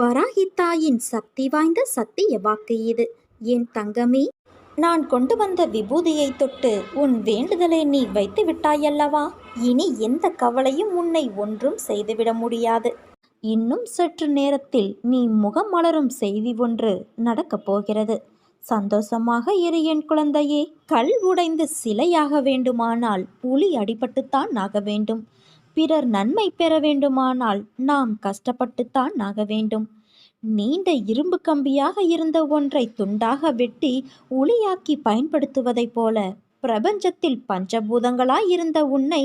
வராகித்தாயின் சக்தி வாய்ந்த சத்திய வாக்கு இது. என் தங்கமே நான் கொண்டு வந்த விபூதியை தொட்டு உன் வேண்டுதலை நீ வைத்து விட்டாயல்லவா? இனி எந்த கவலையும் உன்னை ஒன்றும் செய்துவிட முடியாது. இன்னும் சற்று நேரத்தில் நீ முகம் மலரும் செய்தி ஒன்று நடக்கப் போகிறது. சந்தோஷமாக இரு என் குழந்தையே கல் உடைந்து சிலையாக வேண்டுமானால் புலி அடிபட்டுத்தான் ஆக வேண்டும். பிறர் நன்மை பெற வேண்டுமானால் நாம் கஷ்டப்பட்டுத்தான் ஆக வேண்டும். நீண்ட இரும்பு கம்பியாக இருந்த ஒன்றை துண்டாக வெட்டி ஒளியாக்கி பயன்படுத்துவதைப் போல பிரபஞ்சத்தில் பஞ்சபூதங்களாய் இருந்த உன்னை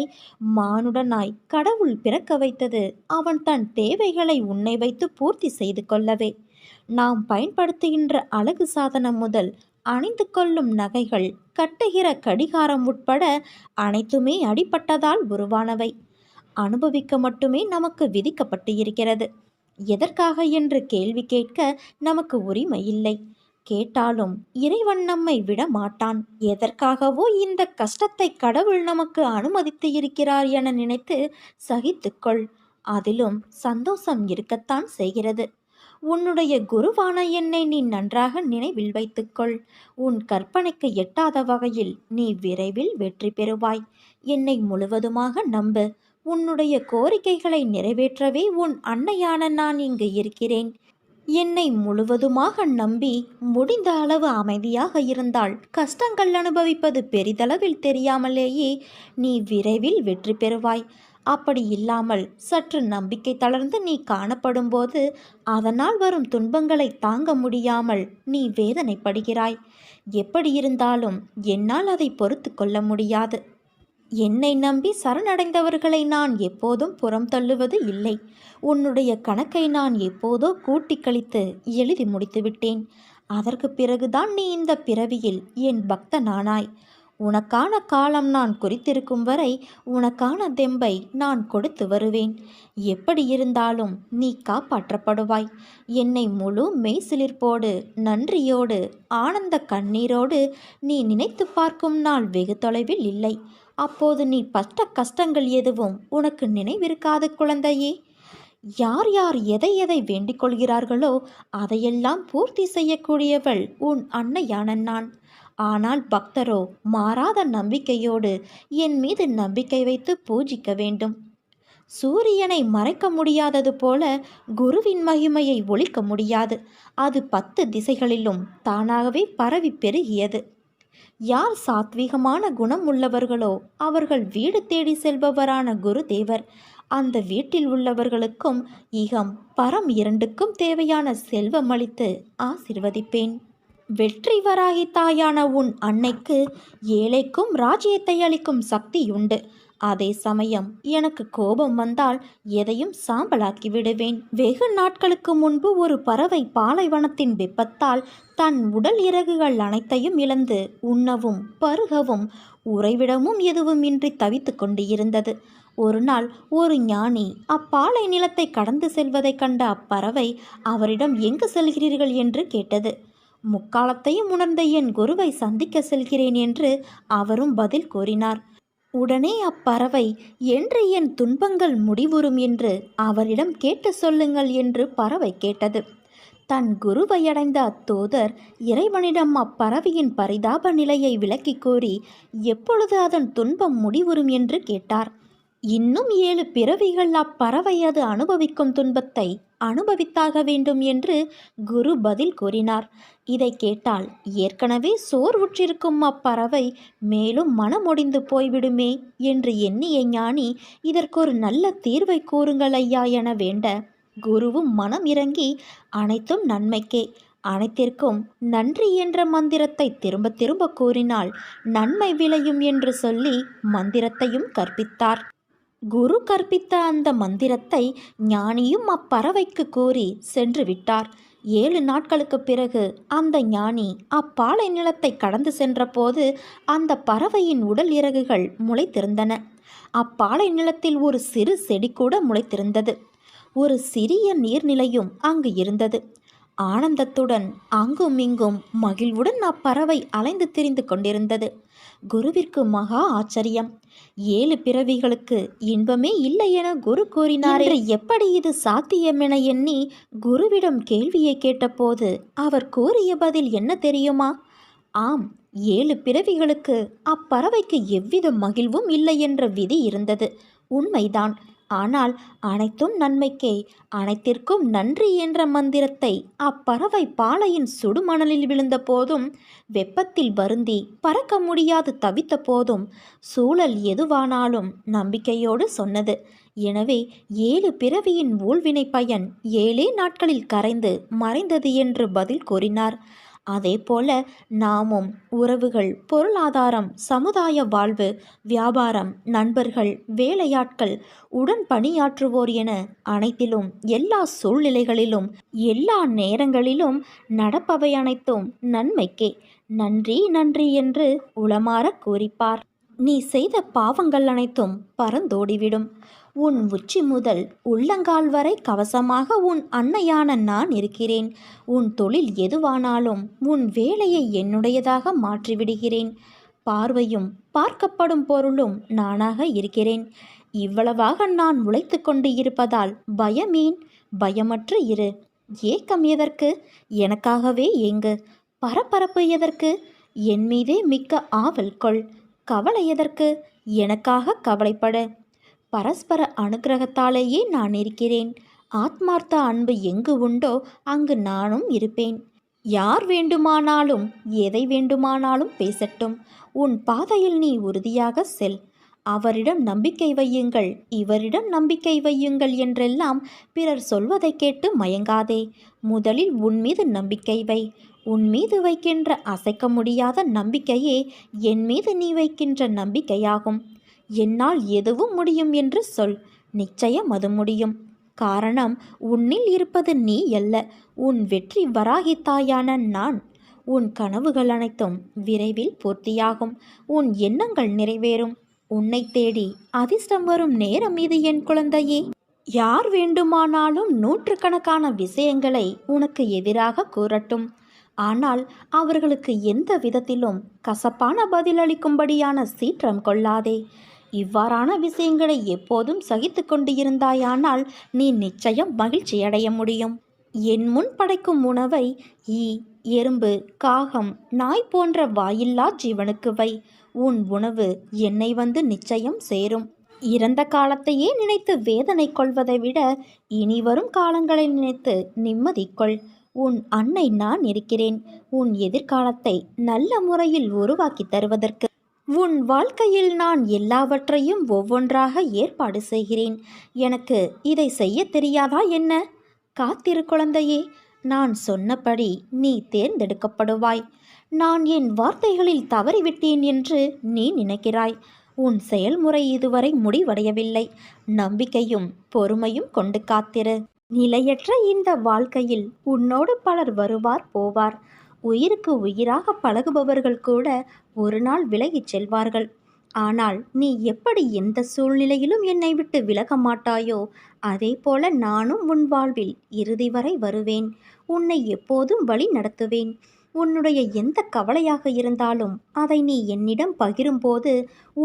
மானுடனாய் கடவுள் பிறக்க வைத்தது. அவன் தன் தேவைகளை உன்னை வைத்து பூர்த்தி செய்து கொள்ளவே. நாம் பயன்படுத்துகின்ற அழகு சாதனம் முதல் அணிந்து கொள்ளும் நகைகள் கட்டுகிற கடிகாரம் உட்பட அனைத்துமே அடிப்பட்டதால் உருவானவை. அனுபவிக்க மட்டுமே நமக்கு விதிக்கப்பட்டு இருக்கிறது. எதற்காக என்று கேள்வி கேட்க நமக்கு உரிமை இல்லை. கேட்டாலும் இறைவன் நம்மை விட மாட்டான். எதற்காகவோ இந்த கஷ்டத்தை கடவுள் நமக்கு அனுமதித்து இருக்கிறார் என நினைத்து சகித்துக்கொள். அதிலும் சந்தோஷம் இருக்கத்தான் செய்கிறது. உன்னுடைய குருவான என்னை நீ நன்றாக நினைவில் வைத்துக்கொள். உன் கற்பனைக்கு எட்டாத வகையில் நீ விரைவில் வெற்றி பெறுவாய். என்னை முழுவதுமாக நம்பு. உன்னுடைய கோரிக்கைகளை நிறைவேற்றவே உன் அன்னையான நான் இங்கு இருக்கிறேன். என்னை முழுவதுமாக நம்பி முடிந்த அளவு அமைதியாக இருந்தால் கஷ்டங்கள் அனுபவிப்பது பெரிதளவில் தெரியாமலேயே நீ விரைவில் வெற்றி பெறுவாய். அப்படி இல்லாமல் சற்று நம்பிக்கை தளர்ந்து நீ காணப்படும்போது அதனால் வரும் துன்பங்களை தாங்க முடியாமல் நீ வேதனைப்படுகிறாய். எப்படி இருந்தாலும் என்னால் அதை பொறுத்து கொள்ள முடியாது. என்னை நம்பி சரணடைந்தவர்களை நான் எப்போதும் புறம் தள்ளுவது இல்லை. உன்னுடைய கணக்கை நான் எப்போதோ கூட்டி கழித்து எழுதி முடித்துவிட்டேன் அதற்கு பிறகுதான் நீ இந்த பிறவியில் என் பக்தனானாய். உனக்கான காலம் நான் குறித்திருக்கும் வரை உனக்கான தெம்பை நான் கொடுத்து வருவேன். எப்படி இருந்தாலும் நீ காப்பாற்றப்படுவாய். என்னை முழு மெய்சிலிர்ப்போடு நன்றியோடு ஆனந்த கண்ணீரோடு நீ நினைத்து பார்க்கும் நாள் வெகு தொலைவில் இல்லை. அப்போது நீ பட்ட கஷ்டங்கள் எதுவும் உனக்கு நினைவிருக்காது குழந்தையே. யார் யார் எதை எதை வேண்டிக் கொள்கிறார்களோ அதையெல்லாம் பூர்த்தி செய்யக்கூடியவள் உன் அன்னையான நான் ஆனால் பக்தரோ மாறாத நம்பிக்கையோடு என் மீது நம்பிக்கை வைத்து பூஜிக்க வேண்டும். சூரியனை மறைக்க முடியாதது போல குருவின் மகிமையை ஒழிக்க முடியாது. அது பத்து திசைகளிலும் தானாகவே பரவி பெருகியது. யார் சாத்வீகமான குணம் உள்ளவர்களோ அவர்கள் வீடு தேடி செல்பவரான குருதேவர். அந்த வீட்டில் உள்ளவர்களுக்கும் இகம் பரம் இரண்டுக்கும் தேவையான செல்வம் அளித்து ஆசிர்வதிப்பேன். வெற்றி வராகி தாயான உன் அன்னைக்கு ஏழைக்கும் ராஜ்யத்தை அளிக்கும் சக்தி உண்டு அதே சமயம் எனக்கு கோபம் வந்தால் எதையும் சாம்பலாக்கி விடுவேன். வெகு நாட்களுக்கு முன்பு ஒரு பறவை பாலைவனத்தின் வெப்பத்தால் தன் உடல் இறகுகள் அனைத்தையும் இழந்து உண்ணவும் பருகவும் உறைவிடமும் எதுவும் இன்றி தவித்து கொண்டு இருந்தது ஒரு நாள் ஒரு ஞானி அப்பாலை நிலத்தை கடந்து செல்வதைக் கண்ட அப்பறவை அவரிடம் எங்கு செல்கிறீர்கள்? என்று கேட்டது. முக்காலத்தையும் உணர்ந்த என் குருவை சந்திக்க செல்கிறேன் என்று அவரும் பதில் கூறினார். உடனே அப்பறவை என்று என் துன்பங்கள் முடிவுறும் என்று அவரிடம் கேட்டு சொல்லுங்கள் என்று பறவை கேட்டது. தன் குருவை அடைந்த அத்தூதர் இறைவனிடம் அப்பறவையின் பரிதாப நிலையை விளக்கி கூறி எப்பொழுது அதன் துன்பம் முடிவுறும் என்று கேட்டார். இன்னும் ஏழு பிறவிகள் அப்பறவை அது அனுபவிக்கும் துன்பத்தை அனுபவித்தாக வேண்டும் என்று குரு பதில் கூறினார். இதை கேட்டால் ஏற்கனவே சோர்வுற்றிருக்கும் அப்பறவை மேலும் மனமொடிந்து போய்விடுமே என்று எண்ணிய ஞானி இதற்கொரு நல்ல தீர்வை கூறுங்கள் ஐயா என வேண்ட குருவும் மனம் இறங்கி அனைத்தும் நன்மைக்கே. அனைத்திற்கும் நன்றி என்ற மந்திரத்தை திரும்ப திரும்ப கூறினால் நன்மை விளையும் என்று சொல்லி மந்திரத்தையும் கற்பித்தார். குரு கற்பித்த அந்த மந்திரத்தை ஞானியும் அப்பறவைக்கு கூறி சென்று விட்டார். ஏழு நாட்களுக்கு பிறகு அந்த ஞானி அப்பாலை நிலத்தை கடந்து சென்றபோது அந்த பறவையின் உடல் இறகுகள் முளைத்திருந்தன. அப்பாலை நிலத்தில் ஒரு சிறு செடி கூட முளைத்திருந்தது. ஒரு சிறிய நீர்நிலையும் அங்கு இருந்தது. ஆனந்தத்துடன் அங்கும் இங்கும் மகிழ்வுடன் அப்பறவை அலைந்து திரிந்து கொண்டிருந்தது. குருவிற்கு மகா ஆச்சரியம். ஏழு பிறவிகளுக்கு இன்பமே இல்லை என குரு கூறினார். எப்படி இது சாத்தியமென எண்ணி குருவிடம் கேள்வியை கேட்டபோது அவர் கூறிய பதில் என்ன தெரியுமா? ஆம் ஏழு பிறவிகளுக்கு அப்பறவைக்கு எவ்வித மகிழ்வும் இல்லை என்ற விதி இருந்தது. உண்மைதான். ஆனால் அனைத்தும் நன்மைக்கே. அனைத்திற்கும் நன்றி என்ற மந்திரத்தை அப்பறவை பாலையின் சுடுமணலில் விழுந்த போதும் வெப்பத்தில் வருந்தி பறக்க முடியாது தவித்த போதும் சூழல் எதுவானாலும் நம்பிக்கையோடு சொன்னது. எனவே ஏழு பிறவியின் ஊழ்வினை பயன் ஏழே நாட்களில் கரைந்து மறைந்தது என்று பதில் கூறினார். அதே போல நாமும் உறவுகள் பொருளாதாரம் சமுதாய வாழ்வு வியாபாரம் நண்பர்கள் வேலையாட்கள் உடன் பணியாற்றுவோர் என அனைத்திலும் எல்லா சூழ்நிலைகளிலும் எல்லா நேரங்களிலும் நடப்பவை அனைத்தும் நன்மைக்கே. நன்றி நன்றி என்று உளமாறக் கூறிப்பார். நீ செய்த பாவங்கள் அனைத்தும் பறந்தோடிவிடும். உன் உச்சி முதல் உள்ளங்கால் வரை கவசமாக உன் அன்னையான நான் இருக்கிறேன். உன் தொழில் எதுவானாலும் உன் வேலையை என்னுடையதாக மாற்றிவிடுகிறேன். பார்வையும் பார்க்கப்படும் பொருளும் நானாக இருக்கிறேன். இவ்வளவாக நான் உழைத்து கொண்டு இருப்பதால் பயமேன் பயமற்று இரு. ஏக்கம் எதற்கு? எனக்காகவே ஏங்கு. பரபரப்பு எதற்கு? என் மீதே மிக்க ஆவல் கொள். கவலை எதற்கு? எனக்காக கவலைப்பட. பரஸ்பர அனுக்கிரகத்தாலேயே நான் இருக்கிறேன். ஆத்மார்த்த அன்பு எங்கு உண்டோ அங்கு நானும் இருப்பேன். யார் வேண்டுமானாலும் எதை வேண்டுமானாலும் பேசட்டும். உன் பாதையில் நீ உறுதியாக செல். அவரிடம் நம்பிக்கை வையுங்கள். இவரிடம் நம்பிக்கை வையுங்கள் என்றெல்லாம் பிறர் சொல்வதை கேட்டு மயங்காதே. முதலில் உன் மீது நம்பிக்கை வை. உன் மீது வைக்கின்ற அசைக்க முடியாத நம்பிக்கையே என் மீது நீ வைக்கின்ற நம்பிக்கையாகும். என்னால் எதுவும் முடியும் என்று சொல். நிச்சயம் அது முடியும். காரணம் உன்னில் இருப்பது நீ அல்ல. உன் வெற்றி வராகி தாயான நான். உன் கனவுகள் அனைத்தும் விரைவில் பூர்த்தியாகும். உன் எண்ணங்கள் நிறைவேறும். உன்னை தேடி அதிர்ஷ்டம் வரும் நேரம் இது என் குழந்தையே. யார் வேண்டுமானாலும் நூற்றுக்கணக்கான விஷயங்களை உனக்கு எதிராக கூறட்டும். ஆனால் அவர்களுக்கு எந்த விதத்திலும் கசப்பான பதிலளிக்கும்படியான சீற்றம் கொள்ளாதே. இவ்வாறான விஷயங்களை எப்போதும் சகித்து கொண்டு இருந்தாயானால் நீ நிச்சயம் மகிழ்ச்சியடைய முடியும். என் முன் படைக்கும் உணவை ஈ எறும்பு காகம் நாய் போன்ற வாயில்லா ஜீவனுக்கு வை. உன் உணவு என்னை வந்து நிச்சயம் சேரும். இறந்த காலத்தையே நினைத்து வேதனை கொள்வதை விட இனி வரும் காலங்களை நினைத்து நிம்மதி கொள். உன் அன்னை நான் இருக்கிறேன். உன் எதிர்காலத்தை நல்ல முறையில் உருவாக்கி தருவதற்கு உன் வாழ்க்கையில் நான் எல்லாவற்றையும் ஒவ்வொன்றாக ஏற்பாடு செய்கிறேன். எனக்கு இதை செய்ய தெரியாதா என்ன? காத்திரு குழந்தையே நான் சொன்னபடி நீ தேர்ந்தெடுக்கப்படுவாய். நான் என் வார்த்தைகளில் தவறிவிட்டேன் என்று நீ நினைக்கிறாய். உன் செயல்முறை இதுவரை முடிவடையவில்லை. நம்பிக்கையும் பொறுமையும் கொண்டு காத்திரு. நிலையற்ற இந்த வாழ்க்கையில் உன்னோடு பலர் வருவார் போவார். உயிருக்கு உயிராக பழகுபவர்கள் கூட ஒரு நாள் விலகிச் செல்வார்கள். ஆனால் நீ எப்படி எந்த சூழ்நிலையிலும் என்னை விட்டு விலக மாட்டாயோ அதே போல நானும் உன் வாழ்வில் இறுதி வரை வருவேன். உன்னை எப்போதும் வழி நடத்துவேன். உன்னுடைய எந்த கவலையாக இருந்தாலும் அதை நீ என்னிடம் பகிரும்போது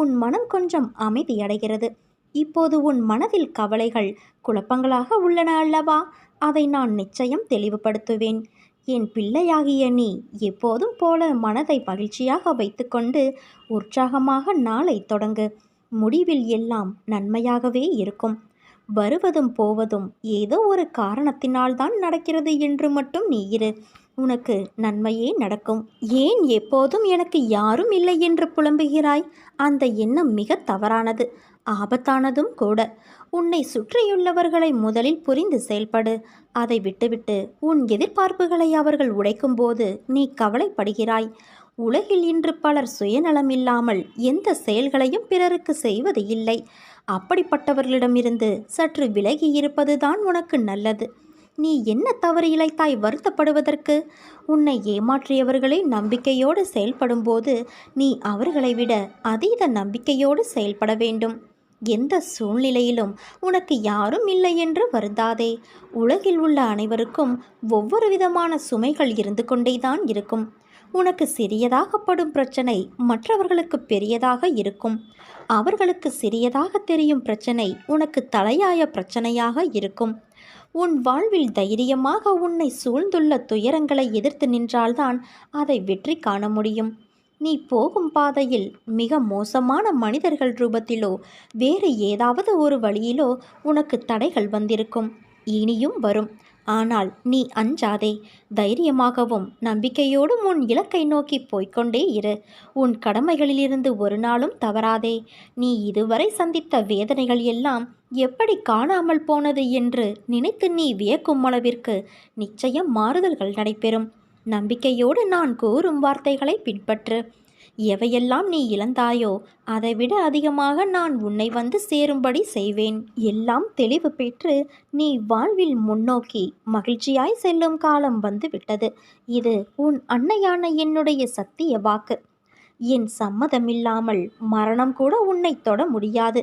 உன் மனம் கொஞ்சம் அமைதியடைகிறது இப்போது உன் மனதில் கவலைகள் குழப்பங்களாக உள்ளன அல்லவா? அதை நான் நிச்சயம் தெளிவுபடுத்துவேன். என் பிள்ளையாகிய நீ எப்போதும் போல மனதை மகிழ்ச்சியாக வைத்துக்கொண்டு உற்சாகமாக நாளை தொடங்கு. முடிவில் எல்லாம் நன்மையாகவே இருக்கும். வருவதும் போவதும் ஏதோ ஒரு காரணத்தினால்தான் நடக்கிறது என்று மட்டும் நீ இரு. உனக்கு நன்மையே நடக்கும். ஏன் எப்போதும் எனக்கு யாரும் இல்லை என்று புலம்புகிறாய்? அந்த எண்ணம் மிக தவறானது. ஆபத்தானதும் கூட. உன்னை சுற்றியுள்ளவர்களை முதலில் புரிந்து செயல்படு. அதை விட்டுவிட்டு உன் எதிர்பார்ப்புகளை அவர்கள் உடைக்கும்போது நீ கவலைப்படுகிறாய். உலகில் இன்று பலர் சுயநலமில்லாமல் எந்த செயல்களையும் பிறருக்கு செய்வது இல்லை. அப்படிப்பட்டவர்களிடமிருந்து சற்று விலகி இருப்பதுதான் உனக்கு நல்லது. நீ என்ன தவறு இழைத்தாய் வருத்தப்படுவதற்கு? உன்னை ஏமாற்றியவர்களே நம்பிக்கையோடு செயல்படும்போது நீ அவர்களை விட அதீத நம்பிக்கையோடு செயல்பட வேண்டும். எந்த சூழ்நிலையிலும் உனக்கு யாரும் இல்லை என்று வருந்தாதே. உலகில் உள்ள அனைவருக்கும் ஒவ்வொரு விதமான சுமைகள் இருந்து கொண்டேதான் இருக்கும். உனக்கு சிறியதாகப்படும் பிரச்சனை மற்றவர்களுக்கு பெரியதாக இருக்கும். அவர்களுக்கு சிறியதாக தெரியும் பிரச்சனை உனக்கு தலையாய பிரச்சனையாக இருக்கும். உன் வாழ்வில் தைரியமாக உன்னை சூழ்ந்துள்ள துயரங்களை எதிர்த்து நின்றால்தான் அதை வெற்றி காண முடியும். நீ போகும் பாதையில் மிக மோசமான மனிதர்கள் ரூபத்திலோ வேறு ஏதாவது ஒரு வழியிலோ உனக்கு தடைகள் வந்திருக்கும். இனியும் வரும். ஆனால் நீ அஞ்சாதே. தைரியமாகவும் நம்பிக்கையோடும் உன் இலக்கை நோக்கி போய்க்கொண்டே இரு. உன் கடமைகளிலிருந்து ஒரு நாளும் தவறாதே. நீ இதுவரை சந்தித்த வேதனைகள் எல்லாம் எப்படி காணாமல் போனது என்று நினைத்து நீ வியக்கும் அளவிற்கு நிச்சயம் மாறுதல்கள் நடைபெறும். நம்பிக்கையோடு நான் கூறும் வார்த்தைகளை பின்பற்று. எவையெல்லாம் நீ இழந்தாயோ அதைவிட அதிகமாக நான் உன்னை வந்து சேரும்படி செய்வேன். எல்லாம் தெளிவு பெற்று நீ வாழ்வில் முன்னோக்கி மகிழ்ச்சியாய் செல்லும் காலம் வந்து விட்டது இது உன் அன்னையான என்னுடைய சத்திய வாக்கு. என் சம்மதமில்லாமல் மரணம் கூட உன்னை தொட முடியாது.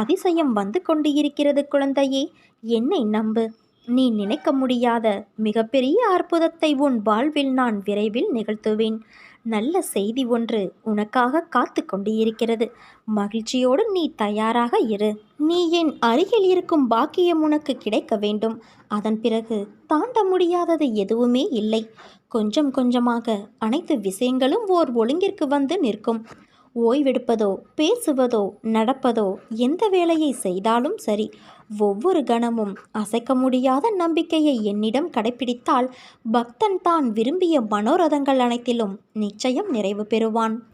அதிசயம் வந்து கொண்டு இருக்கிறது குழந்தையே என்னை நம்பு. நீ நினைக்க முடியாத மிகப்பெரிய அற்புதத்தை உன் வாழ்வில் நான் விரைவில் நிகழ்த்துவேன். நல்ல செய்தி ஒன்று உனக்காக காத்து கொண்டு இருக்கிறது மகிழ்ச்சியோடு நீ தயாராக இரு. நீ என் அருகில் இருக்கும் பாக்கியம் உனக்கு கிடைக்க வேண்டும். அதன் பிறகு தாண்ட முடியாதது எதுவுமே இல்லை. கொஞ்சம் கொஞ்சமாக அனைத்து விஷயங்களும் ஓர் ஒழுங்கிற்கு வந்து நிற்கும். ஓய்வெடுப்பதோ பேசுவதோ நடப்பதோ எந்த வேலையை செய்தாலும் சரி. ஒவ்வொரு கணமும் அசைக்க முடியாத நம்பிக்கையை என்னிடம் கடைபிடித்தால் பக்தன் தான் விரும்பிய மனோரதங்கள் அனைத்திலும் நிச்சயம் நிறைவு பெறுவான்.